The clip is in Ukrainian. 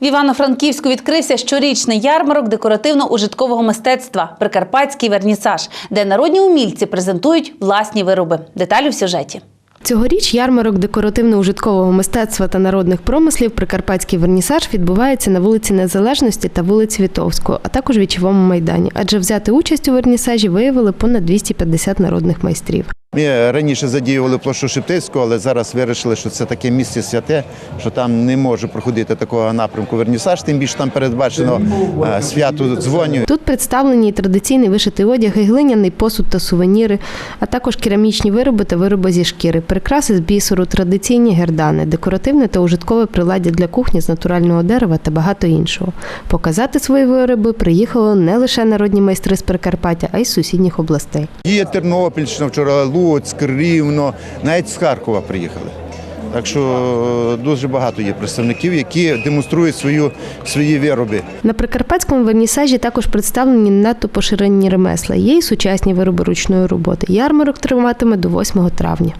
В Івано-Франківську відкрився щорічний ярмарок декоративно-ужиткового мистецтва Прикарпатський вернісаж, де народні умільці презентують власні вироби. Деталі в сюжеті. Цьогоріч ярмарок декоративно-ужиткового мистецтва та народних промислів Прикарпатський вернісаж відбувається на вулиці Незалежності та вулиці Вітовського, а також вічовому майдані. Адже взяти участь у вернісажі виявили понад 250 народних майстрів. Ми раніше задіювали площу Шептицького, але зараз вирішили, що це таке місце святе, що там не може проходити такого напрямку вернісаж, тим більше там передбачено е, свято дзвонів. Тут представлені традиційний вишитий одяг, і глиняний посуд та сувеніри, а також керамічні вироби та вироби зі шкіри, прикраси з бісеру, традиційні гердани, декоративне та ужиткове приладдя для кухні з натурального дерева та багато іншого. Показати свої вироби приїхали не лише народні майстри з Прикарпаття, а й з сусідніх областей. Є Тернопільщина, вчора Луцьк, Рівно, навіть з Харкова приїхали. Так що е, дуже багато є представників, які демонструють свою, свої вироби. На прикарпатському вернісажі також представлені надто поширені ремесла. Є й сучасні вироби ручної роботи. Ярмарок триватиме до 8 травня.